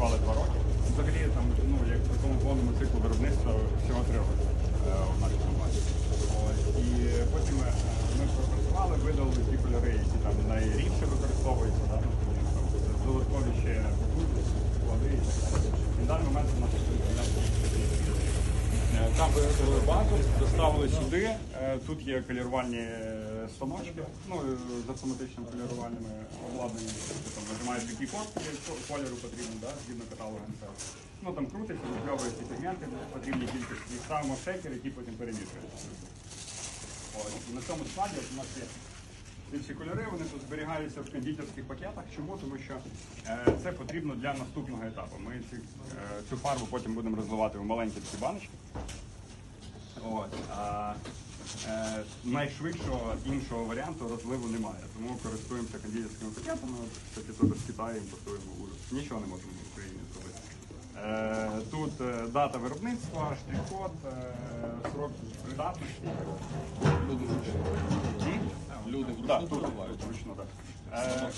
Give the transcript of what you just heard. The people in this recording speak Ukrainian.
працювали два роки. Взагалі, там, ну, як в такому повному циклу виробництва всього три роки е, у нашій компанії. І потім е, ми пропрацювали, видали ті кольори, які там найрідше використовуються. Да? Тобто, додаткові ще Там виготовили базу, доставили сюди. Е, Тут є колірувальні е, станочки, ну е, з автоматичним колірувальними обладнанням. Там нажимаєш який код кольору потрібен, да, згідно каталогу НСЛ. Ну там крутиться, випльовує ці сегменти в потрібній кількості. І ставимо шейкер, який потім і на цьому складі у нас є ці всі кольори, вони тут зберігаються в кондитерських пакетах. Чому? Тому що е, це потрібно для наступного етапу. Ми ці, е, цю фарбу потім будемо розливати в маленькі такі баночки. Ось, а е, найшвидшого іншого варіанту розливу немає. Тому користуємося кондитерськими пакетами. От, теж з Китаю імпортуємо ужас. Нічого не можемо в Україні зробити. Е, тут е, дата виробництва, штрих-код, е, срок придатності. Люди вручну. Люди вручну добувають. тут вручну, так. Е,